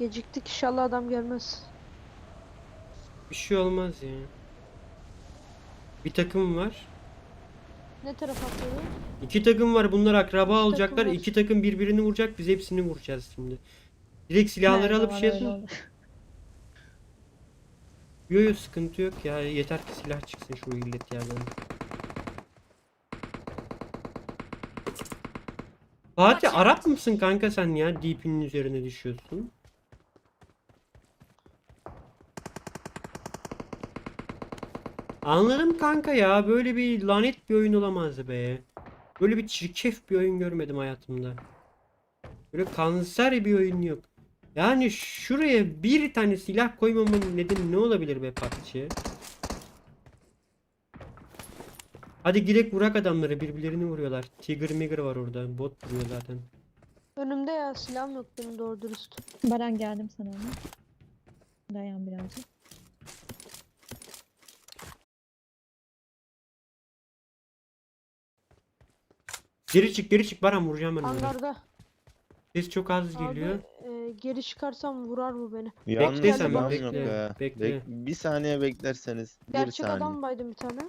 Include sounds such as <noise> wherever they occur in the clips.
Geciktik inşallah adam gelmez. Bir şey olmaz ya. Bir takım var. Ne taraf atladı? İki takım var. Bunlar akraba olacaklar. var. İki takım birbirini vuracak. Biz hepsini vuracağız şimdi. Direkt silahları Her alıp zaman şey öyle yapın. olur. Yo yo sıkıntı yok ya. Yeter ki silah çıksın şu illet yerden. Fatih Arap mısın kanka sen ya? DP'nin üzerine düşüyorsun. Anladım kanka ya. Böyle bir lanet bir oyun olamaz be. Böyle bir çirkef bir oyun görmedim hayatımda. Böyle kanser bir oyun yok. Yani şuraya bir tane silah koymamın nedeni ne olabilir be PUBG? Hadi girek vurak adamları birbirlerini vuruyorlar. Tiger Migger var orada. Bot vuruyor zaten. Önümde ya silahım yok benim doğru dürüst. Baran geldim sana. Dayan birazcık. Geri çık geri çık Baran vuracağım ben onları. Hangarda. Ses çok az Abi geliyor. e, geri çıkarsam vurar bu beni. Yalnız Bekle sen, silahım bekle, yok be. bekle. Bek- bir saniye beklerseniz. Bir Gerçek saniye. adam baydım bir tane.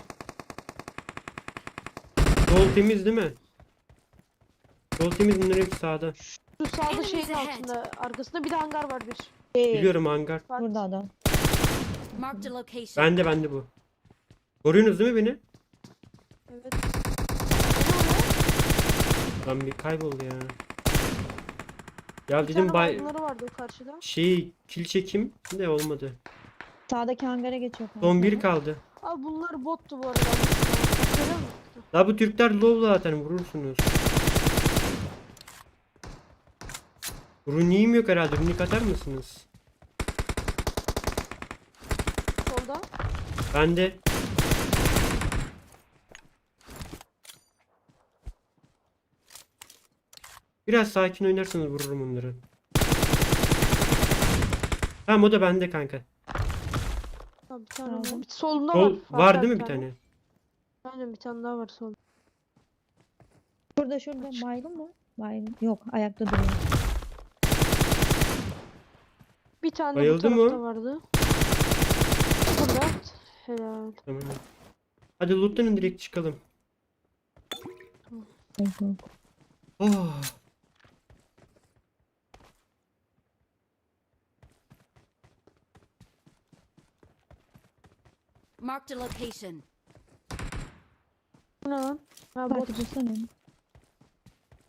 Sol temiz değil mi? Sol temiz bunlar hep sağda. Şu sağda Enemies şeyin ahead. altında. Arkasında bir de hangar var bir. Biliyorum hangar. Bak, Burada adam. Marked a location. Bende bende bu. Koruyorsunuz değil mi beni? Evet. Lan bir kayboldu ya. Ya Bir dedim tane bay vardı o karşıda. şey kill çekim de olmadı. Sağdaki hangara geçiyor. Son bir kaldı. Abi bunlar bottu bu arada. Görüyor musun? La bu Türkler low zaten vurursunuz. Runik'im yok herhalde. Runik atar mısınız? Solda. Bende. Biraz sakin oynarsanız vururum onları. Tamam o da bende kanka. Abi bir tane Aldım. var. Bir solunda Sol var. var değil mi bir tane? Aynen bir tane daha var solda. Şurada şurada baygın mı? Baygın. Yok ayakta duruyor. Bir tane Bayıldı bu mı? tarafta vardı. Burada. Helal. Tamam. Hadi lootlanın direkt çıkalım. Yok, yok. Oh. Marked a location. Ne lan? Ha bot. Fatih.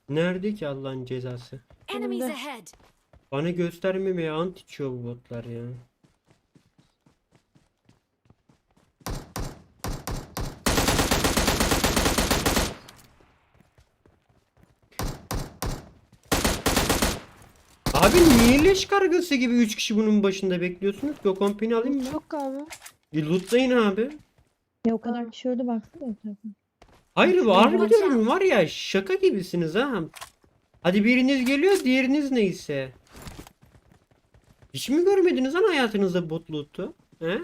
Nerede ki Allah'ın cezası? Enemies Önümde. ahead. Bana göstermemeye ant içiyor bu botlar ya. Abi niye leş kargası gibi 3 kişi bunun başında bekliyorsunuz o kompini alayım mı? Çok abi. Bir lootlayın abi. Ya o kadar kişi öldü baksana etrafa. Hayır bu harbi diyorum var ya şaka gibisiniz ha. Hadi biriniz geliyor diğeriniz neyse. Hiç mi görmediniz lan hayatınızda bot loot'u? He?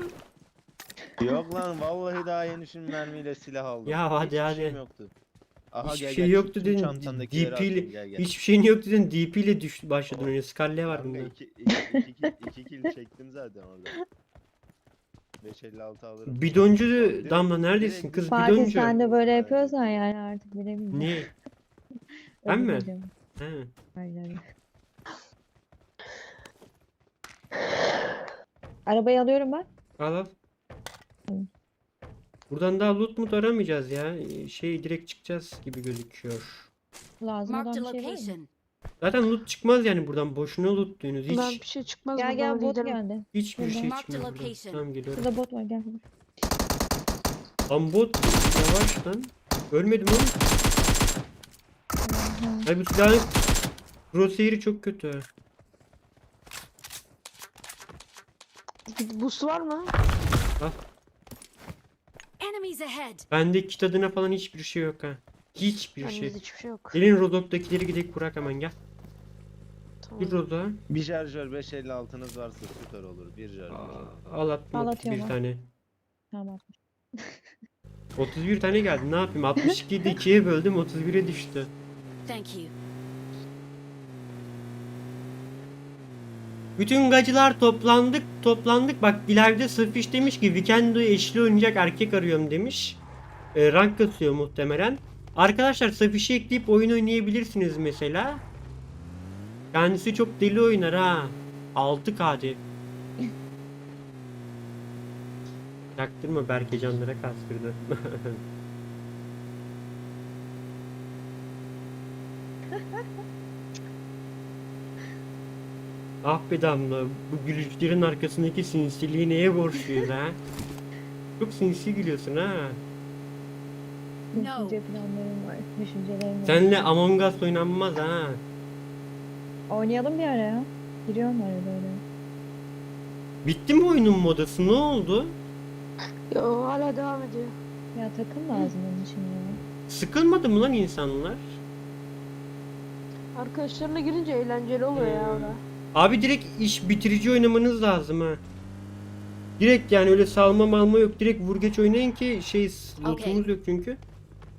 Yok lan vallahi daha yeni şimdi mermiyle silah aldım. Ya hadi, Hiçbir hadi. şeyim yoktu. Aha, Hiçbir gel, şey gel, yoktu dedin. çantandakileri DP attım, ile gel, gel. hiçbir şeyin yok dedin. DP ile düştü başladın oyuna. Scarlet var Kanka bunda. iki, iki, iki, iki kill çektim zaten orada. 556 alırım. Bidoncu Damla neredesin kız Fatih bidoncu? sen de böyle yapıyorsan yani artık bilemiyorum. Ne? <laughs> Ben mi? He. Arabayı alıyorum ben. Al al. Buradan daha loot mut aramayacağız ya. Şey direkt çıkacağız gibi gözüküyor. Lazım olan Marked a bir şey var mı? location. Zaten loot çıkmaz yani buradan. Boşuna loot diyorsunuz. Ben Hiç bir şey çıkmaz Gel buradan, gel bot liderim. geldi. hiçbir şey çıkmıyor buradan. location. Tamam geliyorum. Şurada bot var gel. Lan bot yavaş lan. Ölmedim oğlum. Ay bu silahın crosshair'i çok kötü. Boost var mı? Enemies ahead. Bende kit adına falan hiçbir şey yok ha. Hiçbir Bende şey. hiçbir şey yok. Gelin Rodok'takileri gidip kurak hemen gel. Tamam. Bir Roda. Bir şarjör 556'nız varsa süper olur. Bir şarjör. Al atma Al 31 atıyorum ha. tane. Tamam. 31 <laughs> tane geldi ne yapayım 62'yi de 2'ye böldüm 31'e düştü. Thank you. Bütün gacılar toplandık toplandık. Bak ileride Sırfiş demiş ki Weekend'ı eşli oynayacak erkek arıyorum demiş. E, rank kasıyor muhtemelen. Arkadaşlar Sırfiş'i ekleyip oyun oynayabilirsiniz mesela. Kendisi çok deli oynar ha. 6 KD. Yaktırma Berke canlara kastırdı. <laughs> ah be Damla, bu gülüşlerin arkasındaki sinsiliği neye borçluyuz ha? Çok sinsi gülüyorsun ha. No. Düşünce planlarım var. Düşüncelerim var. Senle Among Us oynanmaz ha. Oynayalım bir ara ya. Giriyorum arada öyle. Bitti mi oyunun modası? Ne oldu? Yo hala devam ediyor. Ya takım lazım onun için ya. Sıkılmadı mı lan insanlar? Arkadaşlarına girince eğlenceli oluyor ya orada. Abi direkt iş bitirici oynamanız lazım ha. Direkt yani öyle salma malma yok. Direkt vur geç oynayın ki şey lootumuz yok çünkü.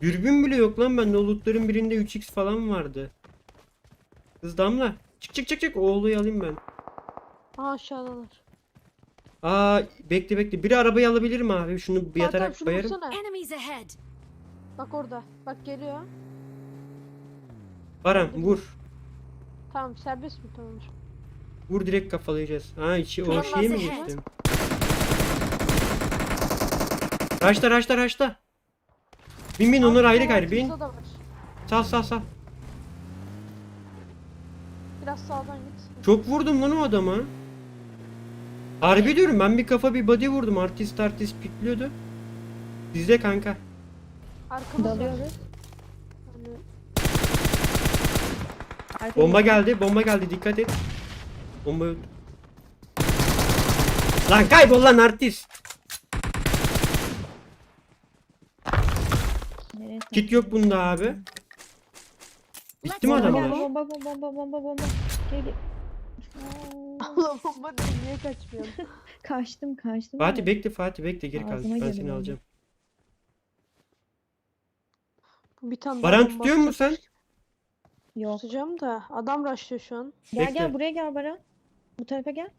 Dürbün bile yok lan bende. O lootların birinde 3x falan vardı. Kız damla. Çık çık çık çık. Oğluyu alayım ben. Aha aşağıdalar. Aa bekle bekle. Biri arabayı alabilir mi abi? Şunu bir yatarak şunu bayarım. vursana. Enemies ahead. Bak orada. Bak geliyor. Baran vur. Tamam serbest mi tamamdır. Vur direkt kafalayacağız. Ha içi o Tamam, şeye mi nasıl geçtim? Raşta raşta raşta. Bin bin onlar ayrı gayrı bin. Altımızda da var. Sal sal sal. Biraz sağdan git. Çok vurdum lan o adama. Harbi diyorum ben bir kafa bir body vurdum. Artist artist pikliyordu. Bizde kanka. Arkamız var. Dalıyoruz. Hani Bomba gel. geldi. Bomba geldi. Dikkat et. Bomba öldü. Lan kaybol lan artist. Nereye Kit yok bunda abi. Bitti mi adamlar? bomba bomba bomba bomba bomba. Gel Allah bomba değil niye kaçmıyorsun? <laughs> Kaçtım kaçtım. Fatih bekle Fatih bekle geri kal. Ağzıma Ben seni bomba. alacağım. Bir tane Baran bomba tutuyor musun sen? Yok. Tutacağım da adam rushlıyor şu an. Gel Bekle. gel buraya gel Baran. Bu tarafa gel.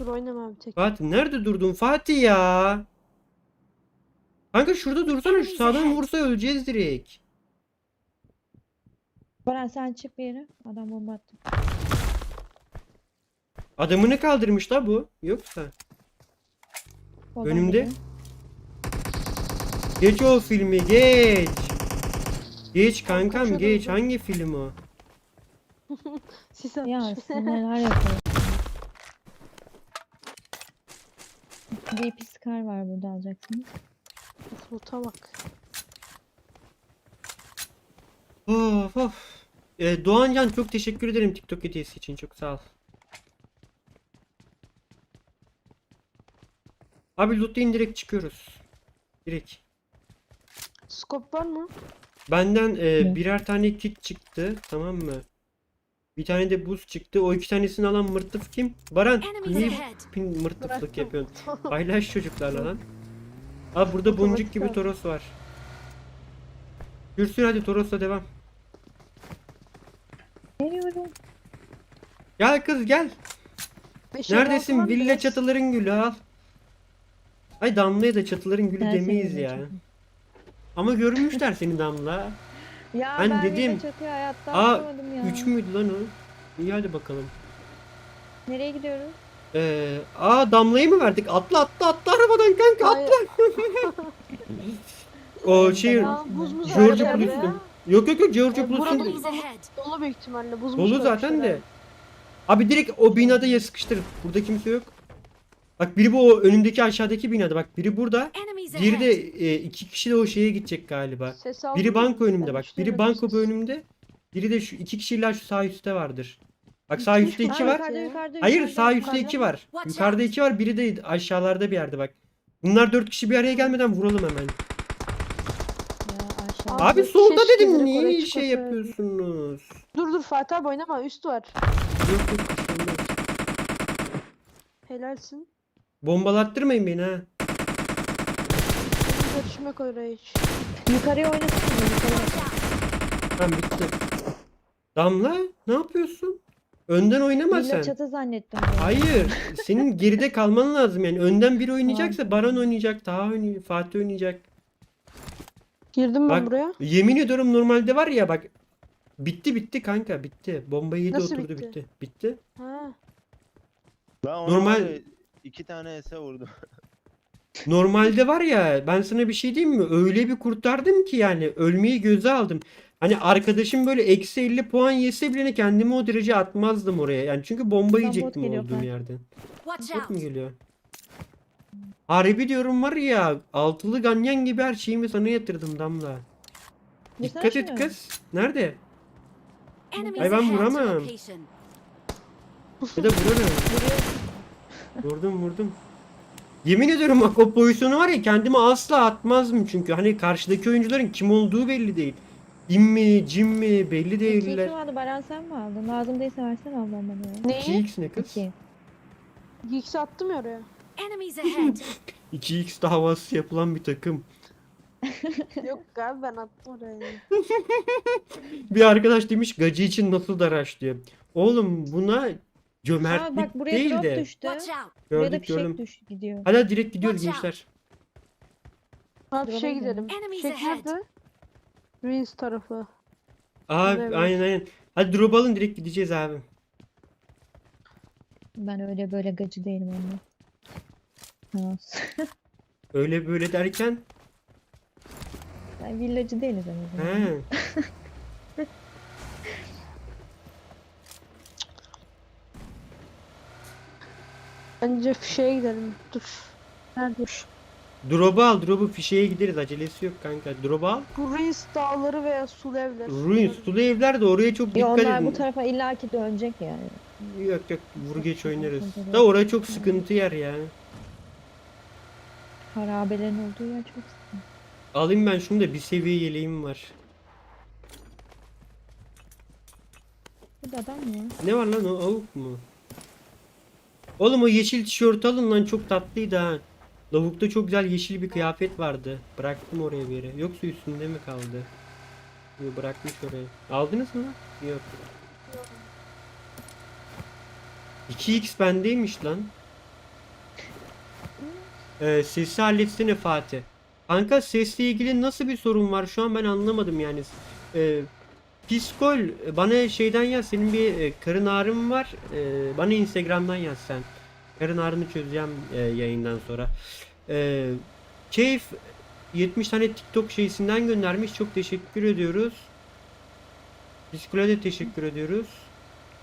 Dur oynama abi tek. Fatih nerede durdun Fatih ya? Kanka şurada dursana şu sağdan vursa öleceğiz direkt. Baran sen çık bir yere. Adam bomba attı. Adamını kaldırmış la bu. Yoksa. Oradan Önümde. geliyor. Geç o filmi geç. Geç kankam geç. Hangi film o? <laughs> Sis Ya atmış. sen <laughs> neler yapıyorsun? DP Scar var burada alacaksınız. Loot'a bak. Of of. Ee, Doğancan çok teşekkür ederim TikTok hediyesi için. Çok sağ ol. Abi loot'layın direkt çıkıyoruz. Direkt. Scope var mı? Benden e, birer tane kit çıktı. Tamam mı? Bir tane de buz çıktı. O iki tanesini alan mırtıf kim? Baran. Niye pin mırtıflık yapıyorsun? <laughs> Paylaş çocuklarla lan. Abi burada boncuk gibi. Toros var. Gürsün hadi Toros'la devam. Geliyorum. Gel kız gel. Beş elli altı var Neredesin? Villa Biraz- çatıların gülü al. Ay Damla'ya da çatıların gülü Ben demeyiz ya. çatı- Ama görmüşler seni Damla. <laughs> Ya Ben ben, dedim- dedim. çatıya hayatta Aa, atlamadım ya. 3 müydü lan o? İyi hadi bakalım. Nereye gidiyoruz? Ee, aa Damla'yı mı verdik? Atla atla atla arabadan kanka atla. <laughs> o şey Ya buz George ya. Plus'un. Yok yok yok George E, burada Plus'un. da- Enemies ahead. Dolu büyük ihtimalle. Buz Dolu zaten de. abi. Direkt o binada ya sıkıştır. Burada kimse yok. Bak biri bu o önündeki aşağıdaki binada. Bak biri burada. Enemies Diğeri de ahead. e, iki kişi de o şeye gidecek galiba. Ses Biri banko önümde bak. Biri banko görürsünüz. önümde. Biri de şu iki kişiler şu sağ üstte vardır. Bak sağ üstte üç iki var. var. Yukarıda yukarıda Hayır yukarıda, sağ üstte yukarıda. iki var. Watch Yukarıda out. iki var. Biri de aşağılarda bir yerde bak. Bunlar dört kişi bir araya gelmeden vuralım hemen. Ya aşağı. Abi, Abi solda dedim direkt niye şey çıkmasaydı. yapıyorsunuz? Dur dur Fatih abi oynama üst var. Yok yok olmaz. Helalsin. Bombalattırmayın beni ha. Yok oraya hiç. Yukarıya oynasana. Yukarıya. Tamam bitti. Damla ne yapıyorsun? Önden oynama Villa sen. çatı zannettim. ben. Hayır. Senin <laughs> geride kalman lazım yani. Önden biri oynayacaksa Baran oynayacak, Taha oynayacak, Fatih oynayacak. Girdim ben Bak buraya. yemin ediyorum normalde var ya bak. Bitti bitti kanka bitti. Bombayı yedi Nasıl oturdu bitti? bitti. Bitti. Ha. Ben ona Normal- var ya, iki tane ese vurdum. <laughs> Normalde var ya ben sana bir şey diyeyim mi? Öyle bir kurtardım ki yani ölmeyi göze aldım. Hani arkadaşım böyle eksi 50 puan yese bile kendimi o derece atmazdım oraya. Yani çünkü bomba Buradan bot yiyecektim geliyor olduğum kanka. yerden. Bot mu geliyor? Harbi diyorum var ya altılı ganyan gibi her şeyimi sana yatırdım Damla. Dursana Dikkat et şunu. kız. Nerede? Ay ben vuramam. Ya da vurarım. Vurdum vurdum. Yemin ediyorum bak o pozisyonu var ya kendime asla atmazdım çünkü hani karşıdaki oyuncuların kim olduğu belli değil. İm mi, cim mi belli değiller. iki vardı Baran sen mi aldın? Lazım değilse versene ablam bana ya. Neyi? 2x ne kız? İki. Geeks'i attım ya oraya. Enemies ahead. <laughs> 2x de havası yapılan bir takım. <laughs> Yok abi ben attım oraya. <laughs> Bir arkadaş demiş gacı için nasıl daraş diyor. Oğlum buna cömertlik bak buraya değil drop de. düştü. Watch out. Buraya da Gördük fişek gördüm. düş gidiyor. Hadi direkt gidiyoruz Watch out. gençler. Abi Drop'a şey gidelim. gidelim. Enemies Şey ahead. nerede? Ruins tarafı. Abi Evet. aynen aynen. Hadi drop alın direkt gideceğiz abi. Ben öyle böyle gacı değilim anne. Ha. <laughs> Öyle böyle derken. Ben villacı değiliz en azından. He. Bence fişeye gidelim. Dur. Nerede? Drop'u al, drop'u fişeye gideriz. Acelesi yok kanka. Drop'u al. Bu Ruins dağları veya sulu evler. Ruins, sulu evler de oraya çok Ya dikkat onlar edin. bu tarafa illaki dönecek yani. Yok yok vur geç oynarız. Da oraya çok sıkıntı yer ya. Harabelerin olduğu yer çok sıkıntı. Alayım ben şunu da bir seviye yeleğim var. Burada adam mı? var? Ne var lan o avuk mu? Oğlum o yeşil tişört alın lan çok tatlıydı ha. Lavukta çok güzel yeşil bir kıyafet vardı. Bıraktım oraya bir yere. Yoksa üstünde mi kaldı? Yok bırakmış oraya. Aldınız mı? lan? Yok. 2x bendeymiş lan. Ee, sesi halletsene Fatih. Kanka sesle ilgili nasıl bir sorun var şu an ben anlamadım yani. Ee, Piskol bana şeyden yaz senin bir e, karın ağrın var. Ee, bana Instagram'dan yaz sen. Karın ağrını çözeceğim e, yayından sonra. Ee, Keyif 70 tane TikTok şeysinden göndermiş. Çok teşekkür ediyoruz. Piskol'e de teşekkür ediyoruz.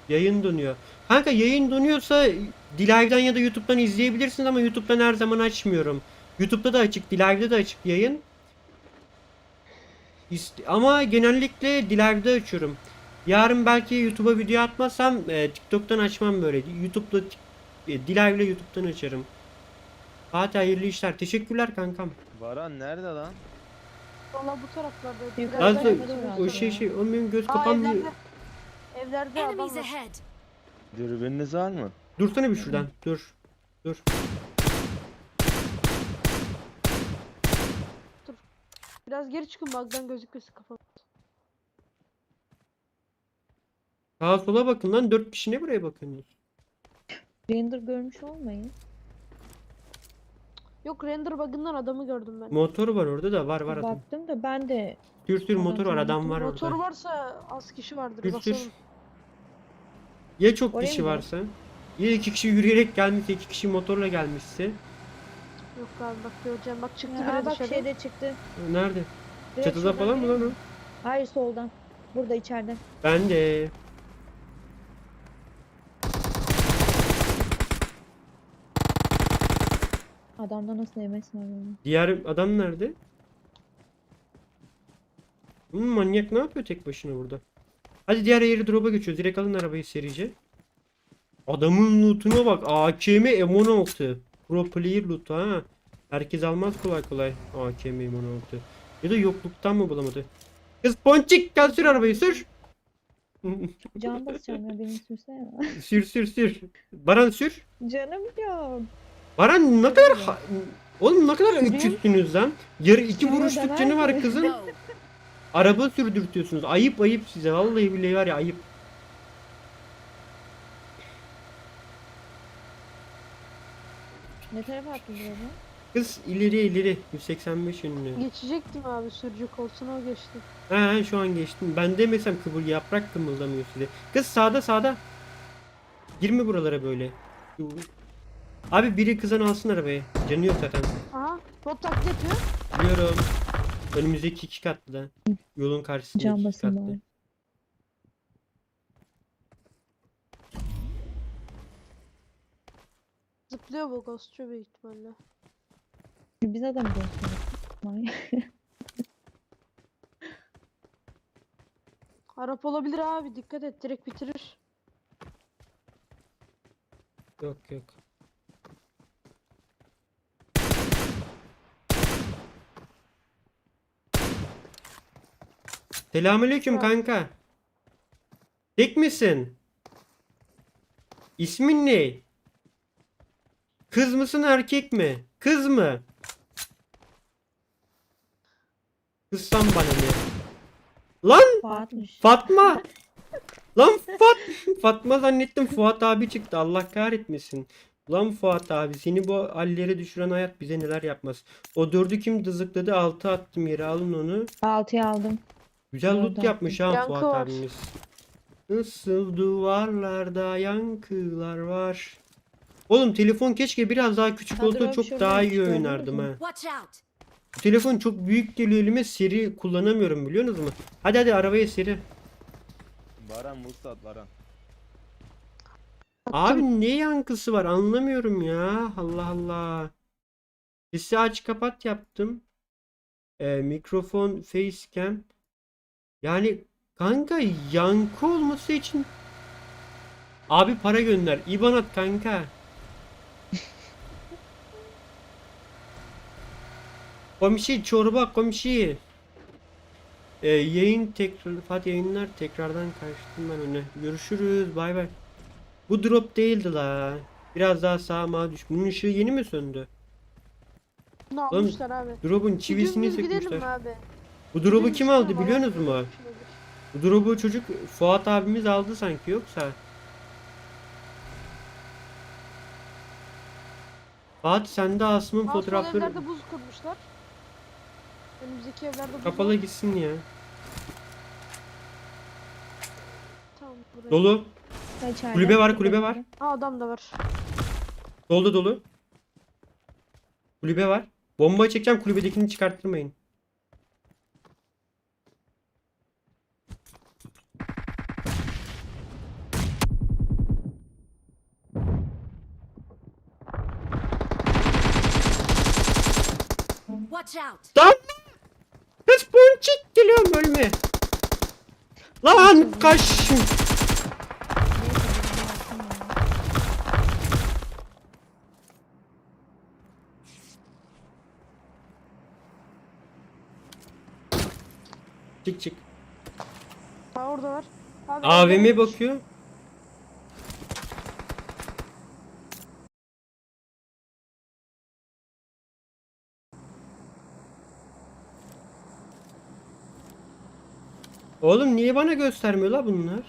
Yayın donuyor. Kanka yayın donuyorsa Dilive'den ya da YouTube'dan izleyebilirsiniz ama YouTube'dan her zaman açmıyorum. YouTube'da da açık, Dilive'de de açık yayın. Ama genellikle Dilive'de açıyorum. Yarın belki YouTube'a video atmazsam e, TikTok'tan açmam böyle. YouTube'da e, Dilive'le YouTube'dan açarım. Fatih hayırlı işler. Teşekkürler kankam. Baran nerede lan? Valla bu taraflarda. Biraz yukarıda o şey şey o benim göz Aa, kapağım evlerde. Evlerde adam Enemies var. ahead. Dürbününüz var mı? Dursana bir şuradan. Dur. Dur. Biraz geri çıkın bug'dan gözükmesin kafam. Sağa sola bakın lan. Dört kişi ne buraya bakıyorsunuz? Render görmüş olmayın. Yok render bug'ından adamı gördüm ben. Motor var orada da var var adam. Baktım da ben de Sür sür motor var adam motor- var Motor orada. varsa az kişi vardır. Sür, sür. Basalım. Ya çok Oraya kişi mı? varsa. Ya iki kişi yürüyerek gelmişse iki kişi motorla gelmişse. Yok abi bak göreceğim. Bak çıktı Aa, biri bak dışarı. şeyde çıktı. Nerede? Direkt Çatıda şuradan falan mı lan o? Hayır soldan. Burada içeride. Ben de. Adamda nasıl MS var böyle? Diğer adam nerede? Hmm, manyak ne yapıyor tek başına burada? Hadi diğer airdrop'a geçiyoruz. Direkt alın arabayı serice. Adamın lootuna bak. AKM M16. Pro player loot ha. Herkes almaz kolay kolay. AKM M16. Ya da yokluktan mı bulamadı? Kız ponçik gel sür arabayı sür. Can basacağım ya beni sürsene. <laughs> sür sür sür. Baran sür. Canım yok. Baran ne kadar ha- Oğlum ne kadar öküzsünüz lan. Yarı iki vuruşluk canı var kızın. <laughs> Araba sürdürtüyorsunuz. Ayıp ayıp size. Vallahi billahi var ya ayıp. Ne tarafa attın bunu? Kız ileri ileri 185 yönüne. Geçecektim abi sürücü koltuğuna o geçti. Ha şu an geçtim. Ben demesem kıvır yaprak kımıldamıyor size. Kız sağda sağda. Girme buralara böyle. Abi biri kızan alsın arabayı. Canı yok zaten. Aha bot taklit yapıyor. Biliyorum. Önümüzdeki iki katlı da. Yolun karşısındaki Can iki katlı. bari. Zıplıyor bu ghostçu büyük ihtimalle. Biz adam. Vay. Arap olabilir abi dikkat et direkt bitirir. Yok yok. Selamünaleyküm kanka. Tek misin? İsmin ne? Kız mısın erkek mi? Kız mı? Kızsan bana ne? Lan Fuat'mış. Fatma! <laughs> Lan Fat Fatma zannettim Fuat abi çıktı. Allah kahretmesin. Lan Fuat abi seni bu hallere düşüren hayat bize neler yapmaz. O dördü kim dızıkladı? Altı attım yere alın onu. Altıyı aldım. Güzel loot yapmış ha Yankı Fuat var. abimiz. Isıl duvarlarda yankılar var. Oğlum telefon keşke biraz daha küçük olsa çok daha iyi gördünüz oynardım ha. Watch out! Bu telefon çok büyük geliyor elime seri kullanamıyorum biliyor musunuz? Hadi hadi arabaya seri. Baran Vuslat Baran. Abi ne yankısı var anlamıyorum ya. Allah Allah. Sesi aç kapat yaptım. Ee, mikrofon facecam. Yani kanka yankı olması için Abi para gönder. İban at kanka. <laughs> Komşi çorba komşi. Ee, yayın tekrar Fatih yayınlar tekrardan kaçtım ben öne. Görüşürüz. Bay bay. Bu drop değildi la. Biraz daha sağa düş. Bunun ışığı yeni mi söndü? Bunu almışlar abi. Drop'un çivisini Dümdüz gidelim abi? Bu drop'u kim aldı biliyorsunuz mu? Bu drop'u çocuk Fuat abimiz aldı sanki yoksa. Fuat sende Asım'ın Aa, fotoğrafları evlerde buz kurmuşlar. Önümüzdeki evlerde buz kapalı var. gitsin ya. Tamam buraya. Dolu. İçeride. Kulübe var, kulübe var. Aa adam da var. Doldu dolu. Kulübe var. Bomba çekeceğim kulübedekini çıkarttırmayın. Watch out! Lan! Kız ponçik geliyorum ölme. Lan kaç. Çık çık. Ha orada var. Abi, AVM bakıyor. Oğlum niye bana göstermiyor la bunlar?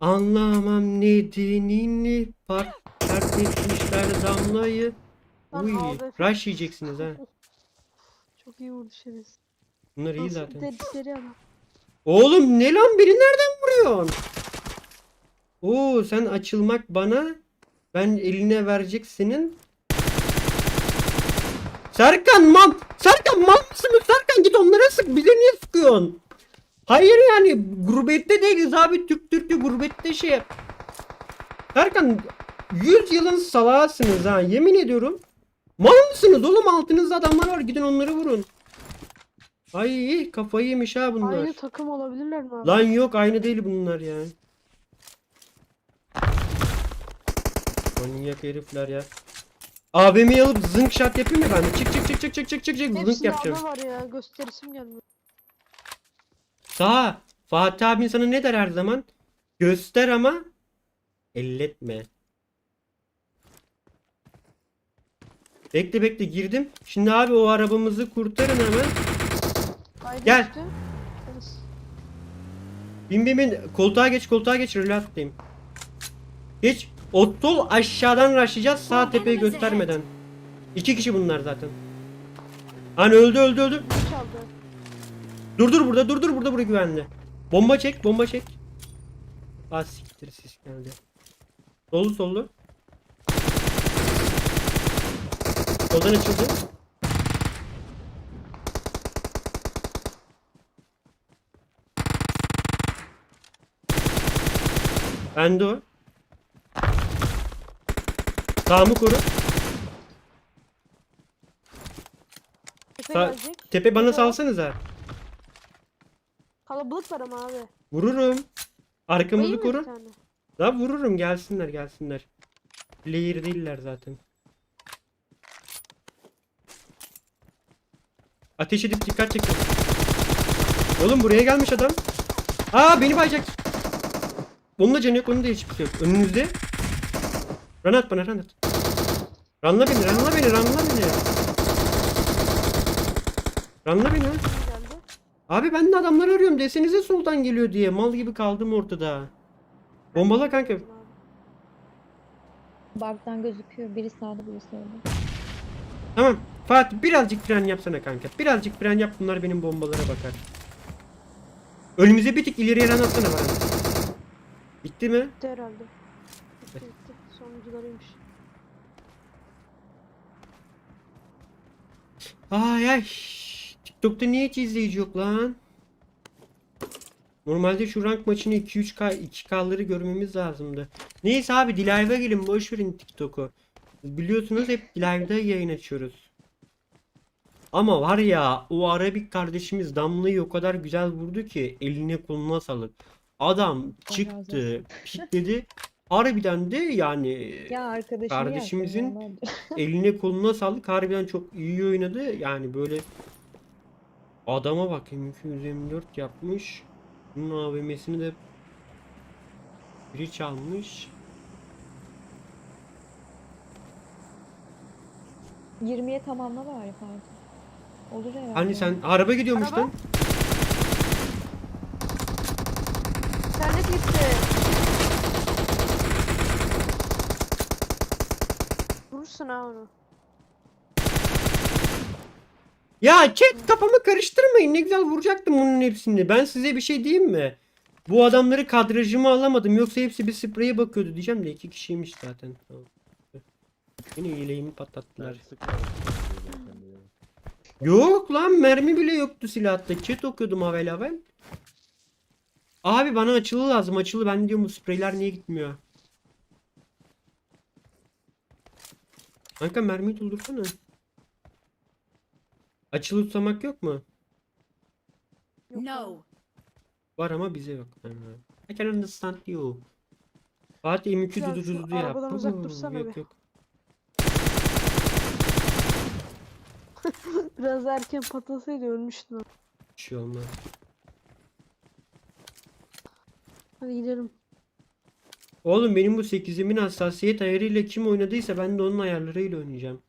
Anlamam nedenini part ters etmişler damlayı. Lan Uy, rush yiyeceksiniz ha. Çok iyi vurdu şerefsiz. Bunlar iyi zaten. dedikleri. Oğlum ne lan beni nereden vuruyorsun? Oo sen açılmak bana ben eline verecek senin. Serkan mal Serkan mal mısın Serkan git onlara sık bize niye sıkıyorsun? Hayır yani gurbette değiliz abi Türk Türk'ü gurbette şey yap. Serkan 100 yılın salağısınız ha yemin ediyorum. Mal mısınız oğlum altınızda adamlar var gidin onları vurun. Ay kafayı yemiş ha bunlar. Aynı takım olabilirler mi abi? Lan yok aynı değil bunlar ya. Manyak herifler ya. AVM'yi alıp zınk şat yapayım mı ben? Çık çık çık çık çık çık çık çık zınk Hepsinde yapacağım. ana var ya gösterisim gelmiyor. Sağ. Fatih abin sana ne der her zaman? Göster ama Elletme. Bekle bekle girdim. Şimdi abi o arabamızı kurtarın hemen. Kaydı Gel. üstü. Bin bin bin. Koltuğa geç koltuğa geç. Relatayım. Geç. Ottol aşağıdan raşlayacağız. Sağ tepeyi göstermeden. İki kişi bunlar zaten. Hani öldü öldü öldü. Çaldı? Dur dur burada dur dur burada burada güvenli. Bomba çek bomba çek. Ah siktir sis geldi. Sollu sollu. Soldan açıldı. Bende o. Sağımı koru. Tepe Sağ- gelecek. Tepe bana salsanıza. Kalabalık var ama abi. Vururum. Arkamızı mı bir koru. tane? La vururum gelsinler gelsinler. Player değiller zaten. Ateş edip dikkat çekin. Oğlum buraya gelmiş adam. Aa beni bayacak. Onun da canı yok onun da hiçbir şey yok. Önünüzde. Run at bana run at. Runla beni runla beni runla beni. Runla beni. Geldi? Abi ben de adamları arıyorum desenize soldan geliyor diye. Mal gibi kaldım ortada. Bombala kanka. Bug'dan gözüküyor. Biri sağda biri solda. Tamam. Fatih birazcık fren yapsana kanka. Birazcık fren yap bunlar benim bombalara bakar. Önümüze bir tık ileriye ren atsana bana. Bitti mi? Bitti herhalde. Bitti bitti. Sonuncularıymış. Ay ay. TikTok'ta niye hiç izleyici yok lan? Normalde şu rank maçını 2-3K 2K'ları görmemiz lazımdı. Neyse abi Dilay'da gelin boş verin TikTok'u. Biliyorsunuz hep Dilay'da yayın açıyoruz. Ama var ya o Arabik kardeşimiz Damla'yı o kadar güzel vurdu ki eline koluna sağlık. Adam çıktı, pikledi. <laughs> Harbiden de yani Ya arkadaşım Kardeşimizin <laughs> eline koluna sağlık. Harbiden çok iyi oynadı. Yani böyle adama bak M224 yapmış. Bunun AVM'sini de biri çalmış. 20'ye tamamla bari Fatih. Olur herhalde. Hani sen araba gidiyormuş Araba? lan. İnternet gitti. Vurursun ha onu. Ya chat kafamı karıştırmayın. Ne güzel vuracaktım bunun hepsini. Ben size bir şey diyeyim mi? Bu adamları kadrajıma alamadım. Yoksa hepsi bir spreye bakıyordu diyeceğim de iki kişiymiş zaten. Tamam. Yine yeleğimi patlattılar. Yok lan mermi bile yoktu silahta. Chat okuyordum havel havel. Abi bana açılı lazım açılı. Ben diyorum bu spreyler niye gitmiyor? Kanka mermiyi doldursana. Açılı tutamak yok mu? Yok No. Var ama bize yok. Ha. I can understand you. Fatih M2 Ya dudu şu dudu yap. arabadan uzak dursana Yok be. yok. <laughs> Biraz erken patlasaydı ölmüştün. Bir şey olmaz. Hadi gidelim. Oğlum benim bu 8'imin hassasiyet ayarıyla kim oynadıysa ben de onun ayarlarıyla oynayacağım.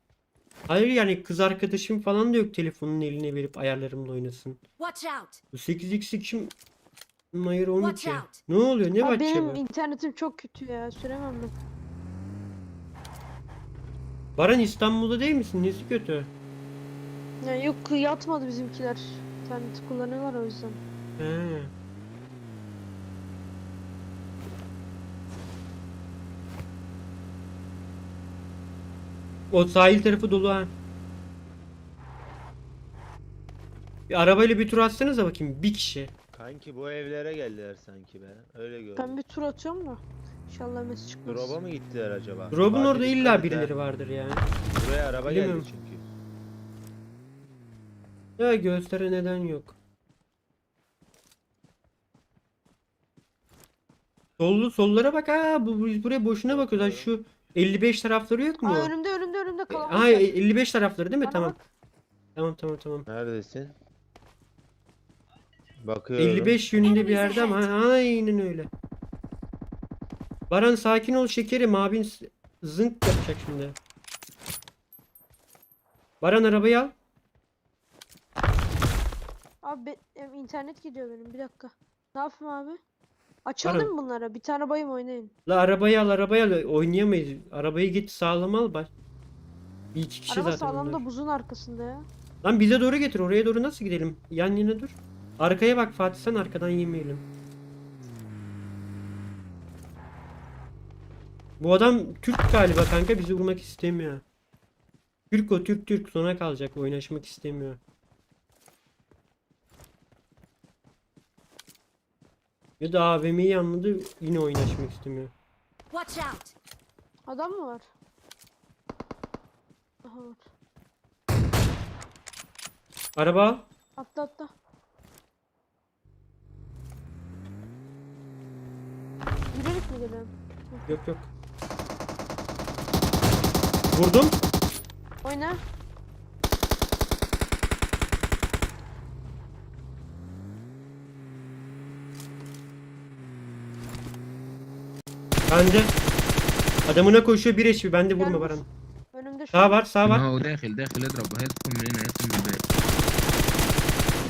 Hayır yani kız arkadaşım falan da yok telefonun eline verip ayarlarımla oynasın. Watch out. Bu 8x'i kim Watch 12. out. Ne oluyor? Ne Abi bahçe benim internetim çok kötü ya. Süremem ben. Baran İstanbul'da değil misin? Nesi kötü? Ya yok yatmadı bizimkiler. İnternet kullanıyorlar o yüzden. He. O sahil tarafı dolu ha. Bir arabayla bir tur atsanıza bakayım. Bir kişi. Kanki bu evlere geldiler sanki be. Öyle gördüm. Ben bir tur atıyorum da. İnşallah mesaj çıkmaz. Drop'a mı gittiler acaba? Drop'un orada illa birileri vardır yani. Buraya araba Bilmiyorum. geldi çünkü. Ya göstere neden yok. Sollu sollara bak ha. Bu, bu- buraya boşuna bakıyoruz. Ha, Şu 55 tarafları yok mu? Aa önümde önümde önümde E, kalabalık. Var. 55 tarafları değil mi? Bana Tamam. bak. Tamam tamam tamam. Neredesin? Bakıyorum. 55 yönünde bir yerde ama aynen öyle. Baran sakin ol şekerim abin s- zınk yapacak şimdi. Baran arabayı al. Abi be- em, internet gidiyor benim bir dakika. Ne yapayım abi? Açalım mı bunlara? Bir tane bayım oynayın. La arabayı al arabayı al oynayamayız. Arabayı git sağlam al bak. Bir iki kişi Araba zaten sağlam onlar. da buzun arkasında ya. Lan bize doğru getir oraya doğru nasıl gidelim? Yan yana dur. Arkaya bak Fatih sen arkadan yemeyelim. Bu adam Türk galiba kanka bizi vurmak istemiyor. Türk o Türk Türk sona kalacak oynaşmak istemiyor. Ya da AVM'yi anladı yine oynaşmak istemiyor. Watch out! Adam mı var? Aha var. Araba. Atla atla. Yürüyerek mi gelelim? Yok yok. Vurdum. Oyna. Bende. Adamına koşuyor bir HP bende vurma Gel Baran. vur. Önümde şu. Sağ var sağ ما var. هو داخل داخل اضرب هيدخل من هنا هيدخل من الباب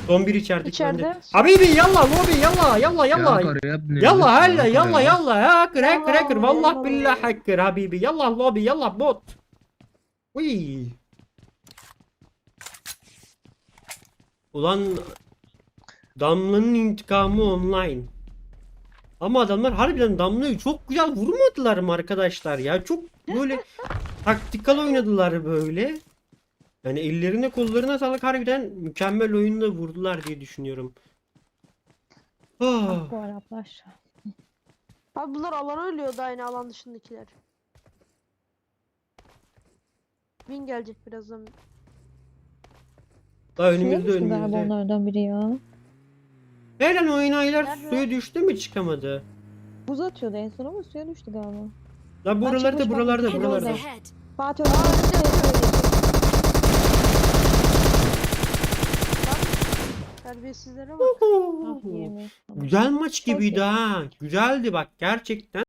Son bir içerideki İçeride. bende. Habibi yallah lobi yallah yallah يا yallah. عقر يا ابني Yallah لسه هلا عقر يلا يا يلا hacker hacker hacker يلا، والله يلا. بالله hacker habibi yallah lobi yallah bot. Uy. Ulan Damla'nın intikamı online. Ama adamlar harbiden Damla'yı çok güzel vurmadılar mı arkadaşlar ya? Çok böyle <laughs> taktikal oynadılar böyle. Yani ellerine kollarına sağlık harbiden mükemmel oyunda vurdular diye düşünüyorum. Ah. Ah bu Araplar. Abi bunlar alana ölüyordu aynı alan dışındakiler. Win gelecek birazdan. Daha önümüzde galiba önümüzde. onlardan biri ya. Helen oynaylar Nerede? suya düştü mü çıkamadı? Buz atıyordu en son ama suya düştü galiba. La buralarda çıkmış, buralarda. Enemies buralarda. ahead! Fatih öyle. Terbiyesizlere bak. Güzel maç gibiydi ha. Güzeldi bak gerçekten.